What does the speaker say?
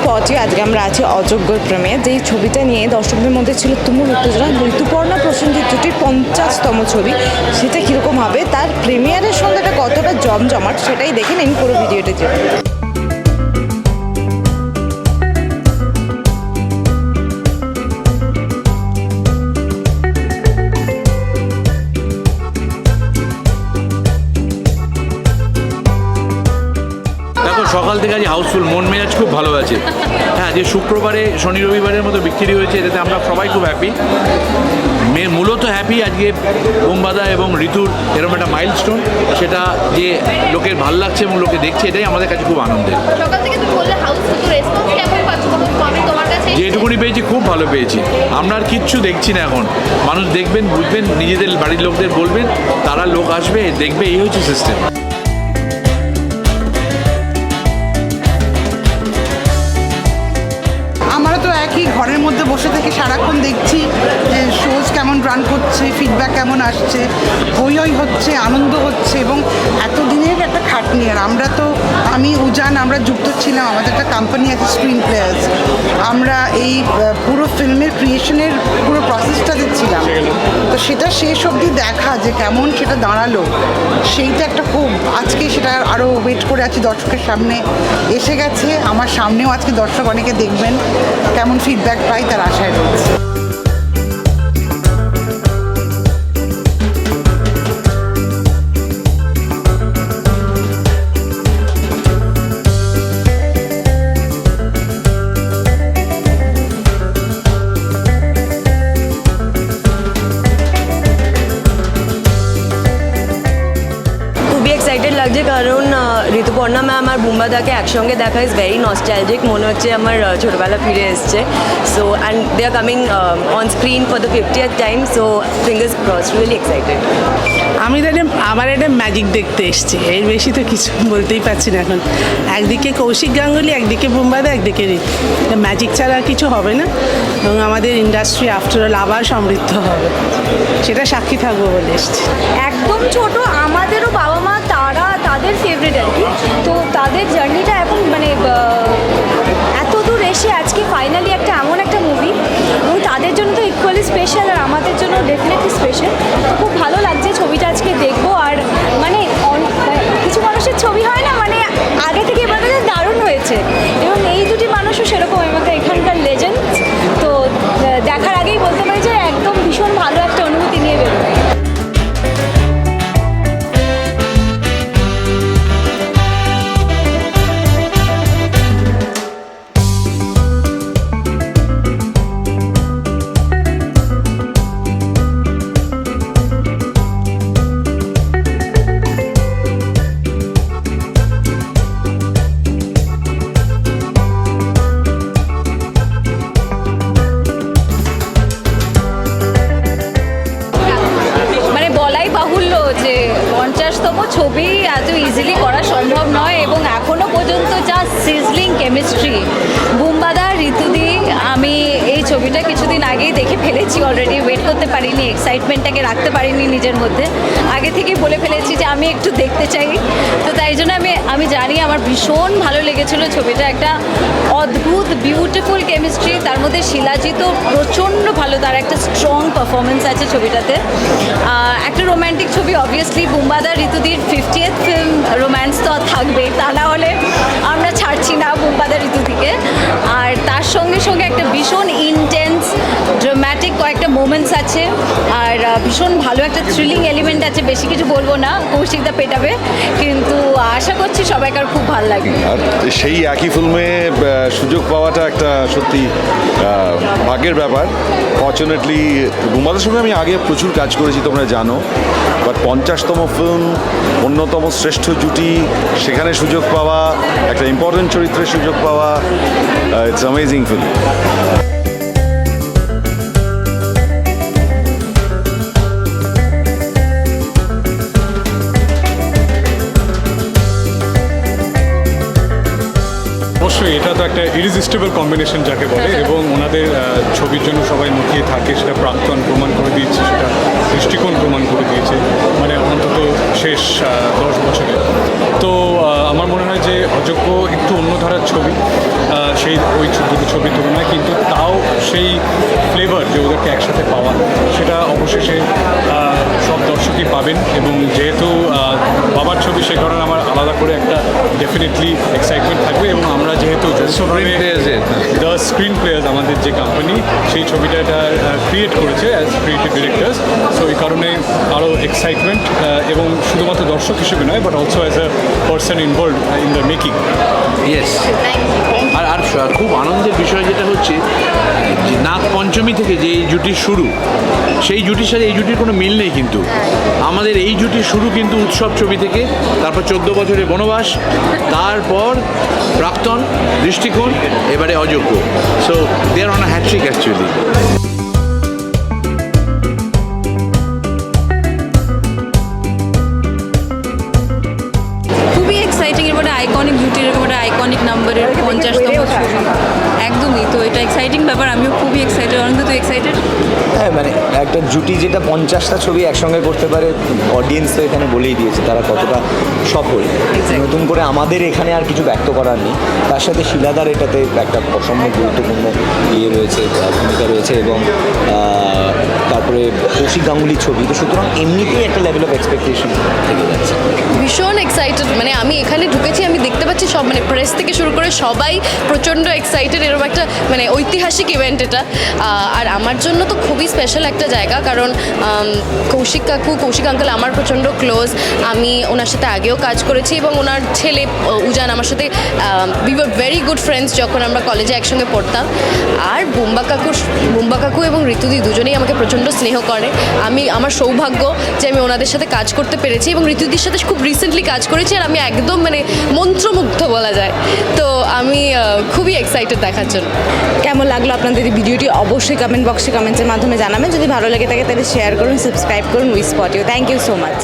স্পটে আজকে আমরা আছি অযোগ্য প্রেমে। যেই ছবিটা নিয়ে দর্শকদের মধ্যে ছিল তুমুল উত্তেজনা, ঋতুপর্ণা প্রসঙ্গের জুটির পঞ্চাশতম ছবি, সেটা কীরকম হবে? তার প্রিমিয়ারের সঙ্গেটা কতটা জমজমাট, সেটাই দেখে নিন পুরো ভিডিওটিতে সকাল থেকে আজ হাউসফুল মন মেজাজ খুব ভালো আছে। হ্যাঁ যে শুক্রবারে শনি রবিবারের মতো বিক্রি হয়েছে এটাতে আমরা সবাই খুব হ্যাপি মে মূলত হ্যাপি আজকে বোমবাদা এবং ঋতুর এরকম একটা মাইলস্টোন সেটা যে লোকের ভালো লাগছে এবং লোকে দেখছে এটাই আমাদের কাছে খুব আনন্দের। যেটুকুনি পেয়েছি খুব ভালো পেয়েছি। আমরা আর কিচ্ছু দেখছি না এখন। মানুষ দেখবেন বুঝবেন নিজেদের বাড়ির লোকদের বলবেন তারা লোক আসবে দেখবে এই হচ্ছে সিস্টেম বসে থেকে সারাক্ষণ দেখছি যে শোজ কেমন রান করছে ফিডব্যাক কেমন আসছে, হই হই হচ্ছে, আনন্দ হচ্ছে এবং এতদিনের আর আমরা তো, আমি উজান, আমরা যুক্ত ছিলাম, আমাদের একটা কোম্পানি আছে স্ক্রিন প্লেয়ার্স আমরা এই পুরো ফিল্মের ক্রিয়েশনের পুরো প্রসেসটাতে ছিলাম। তো সেটা শেষ অবধি দেখা যে কেমন সেটা দাঁড়াল। সেইটা একটা খুব, আজকে সেটা আরও ওয়েট করে আছি, দর্শকের সামনে এসে গেছে। আমার সামনেও আজকে দর্শক অনেকে দেখবেন, কেমন ফিডব্যাক পাই তার আশায় রয়েছে। এক্সাইটেড লাগছে কারণ ঋতুপর্ণা ম্যাম আর বুম্বাদাকে একসঙ্গে দেখা ইজ ভেরি নস্টালজিক মনে হচ্ছে আমার ছোটবেলা ফিরে এসছে। So and they are coming on screen for the fiftieth time so fingers cross really excited আমি তাহলে, আমার একটা ম্যাজিক দেখতে এসেছি। এর বেশি তো কিছু বলতেই পারছি না এখন। একদিকে কৌশিক গাঙ্গুলি, একদিকে বোম্বাদা একদিকে ঋতু। ম্যাজিক ছাড়া কিছু হবে না। এবং আমাদের ইন্ডাস্ট্রি আফটারঅল আবার সমৃদ্ধ হবে। সেটা সাক্ষী থাকব বলে এসেছি। বাহুল্য যে পঞ্চাশতম ছবি এত ইজিলি করা সম্ভব নয় এবং এখনও পর্যন্ত যা সিজলিং কেমিস্ট্রি বুম্বাদা, ঋতুদি, আমি এই ছবিটা কিছুদিন আগেই দেখে ফেলেছি অলরেডি ওয়েট করতে পারিনি এক্সাইটমেন্টটাকে রাখতে পারিনি নিজের মধ্যে। আগে থেকেই বলে ফেলেছি যে আমি একটু দেখতে চাই। তো তাই জন্য আমি আমি জানি আমার ভীষণ ভালো লেগেছিল ছবিটা। একটা অদ্ভুত বিউটিফুল কেমিস্ট্রি তার মধ্যে শিলাজিৎও প্রচণ্ড ভালো, তার একটা স্ট্রং পারফরমেন্স আছে ছবিটাতে। একটা রোম্যান্টিক ছবি অবভিয়াসলি বুম্বাদা ঋতুদির ফিফটিয়েথ ফিল্ম রোম্যান্স তো থাকবে থাকবেই। তা না হলে আমরা ছাড়ছি না বুম্বাদা ঋতুদিকে। আর তার সঙ্গে সঙ্গে একটা ভীষণ ইন্টেন্স ড্রামাটিক কয়েকটা মোমেন্টস আছে। আর ভীষণ ভালো একটা থ্রিলিং এলিমেন্ট আছে, বেশি কিছু বলব না কৌশিকদা পেটাবে, কিন্তু আশা করছি সবাইকার খুব ভালো লাগবে। আর সেই একই ফিল্মে সুযোগ পাওয়াটা একটা সত্যি ভাগ্যের ব্যাপার। ফর্চুনেটলি বুমাদের সঙ্গে আমি আগে প্রচুর কাজ করেছি, তোমরা জানো। বাট পঞ্চাশতম ফিল্ম অন্যতম শ্রেষ্ঠ জুটি, সেখানে সুযোগ পাওয়া, একটা ইম্পর্টেন্ট চরিত্রের সুযোগ পাওয়া ইটস অ্যামেজিং ফিল্ম একটা ইরিজিস্টেবল কম্বিনেশন যাকে বলে এবং ওনাদের ছবির জন্য সবাই মুখিয়ে থাকে সেটা প্রাক্তন প্রমাণ করে দিয়েছে সেটা দৃষ্টিকোণ প্রমাণ করে দিয়েছে মানে অন্তত শেষ দশ বছরে। তো আমার মনে হয় যে অযোগ্য একটু অন্য ধারার ছবি সেই ওই দুটো ছবির তুলনায় কিন্তু তাও সেই ফ্লেভার যে ওদেরকে একসাথে পাওয়া সেটা অবশেষে সব দর্শকই পাবেন এবং যেহেতু ছবি সে কারণে আমার আলাদা করে একটা ডেফিনেটলি এক্সাইটমেন্ট থাকবে এবং আমরা যেহেতু। দ্য স্ক্রিন প্লেয়ার্স আমাদের যে কোম্পানি সেই ছবিটা এটা ক্রিয়েট করেছে অ্যাজ ক্রিয়েটিভ ডিরেক্টার্স সো এই কারণে আরও এক্সাইটমেন্ট এবং শুধুমাত্র দর্শক হিসেবে নয় but also as a person involve in the making yes আর আর খুব আনন্দের বিষয় যেটা হচ্ছে যে নাগ পঞ্চমী থেকে যে এই জুটির শুরু সেই জুটির সাথে এই জুটির কোনো মিল নেই কিন্তু। আমাদের এই জুটির শুরু কিন্তু উৎসব ছবি থেকে তারপর চোদ্দ বছরের বনবাস তারপর প্রাক্তন দৃষ্টিকোণ এবারে অযোগ্য। So they are on hattrick actually হ্যাঁ মানে একটা জুটি যেটা পঞ্চাশটা ছবি একসঙ্গে করতে পারে অডিয়েন্স তো এখানে বলেই দিয়েছে তারা কতটা সফল। নতুন করে আমাদের এখানে আর কিছু ব্যক্ত করার নেই। তার সাথে শিলাদার এটাতে একটা অসম্ভব গুরুত্বপূর্ণ ইয়ে রয়েছে ভূমিকা রয়েছে এবং তারপরে কৌশিক গাঙ্গুলির ছবি। তো সুতরাং এমনিতেই একটা লেভেল অফ এক্সপেকটেশন থেকে যাচ্ছে। ভীষণ এক্সাইটেড মানে আমি এখানে ঢুকেছি, আমি দেখতে পাচ্ছি সব মানে প্রেস থেকে শুরু করে সবাই প্রচণ্ড এক্সাইটেড এরকম একটা মানে ঐতিহাসিক ইভেন্ট এটা। আর আমার জন্য তো খুবই স্পেশাল একটা জায়গা, কারণ কৌশিক কাকু, কৌশিক আঙ্কেল আমার প্রচণ্ড ক্লোজ আমি ওনার সাথে আগেও কাজ করেছি এবং ওনার ছেলে উজান আমার সাথে we were very good friends যখন আমরা কলেজে একসঙ্গে পড়তাম। আর বুম্বা কাকু বুম্বা কাকু এবং ঋতুদি দুজনেই আমাকে প্রচণ্ড স্নেহ করে। আমি, আমার সৌভাগ্য যে আমি ওনাদের সাথে কাজ করতে পেরেছি এবং ঋতুদির সাথে খুব রিসেন্টলি কাজ করেছি আর আমি একদম মানে মন্ত্রমুগ্ধ বলা যায়। তো আমি খুবই এক্সাইটেড দেখার জন্য। কেমন লাগল আপনাদের ভিডিওটি অবশ্যই কমেন্ট বক্সে কমেন্টের মাধ্যমে জানাবেন। যদি ভালো লাগে থাকে তাহলে শেয়ার করুন সাবস্ক্রাইব করুন উই স্পটিও থ্যাংক ইউ সো মাচ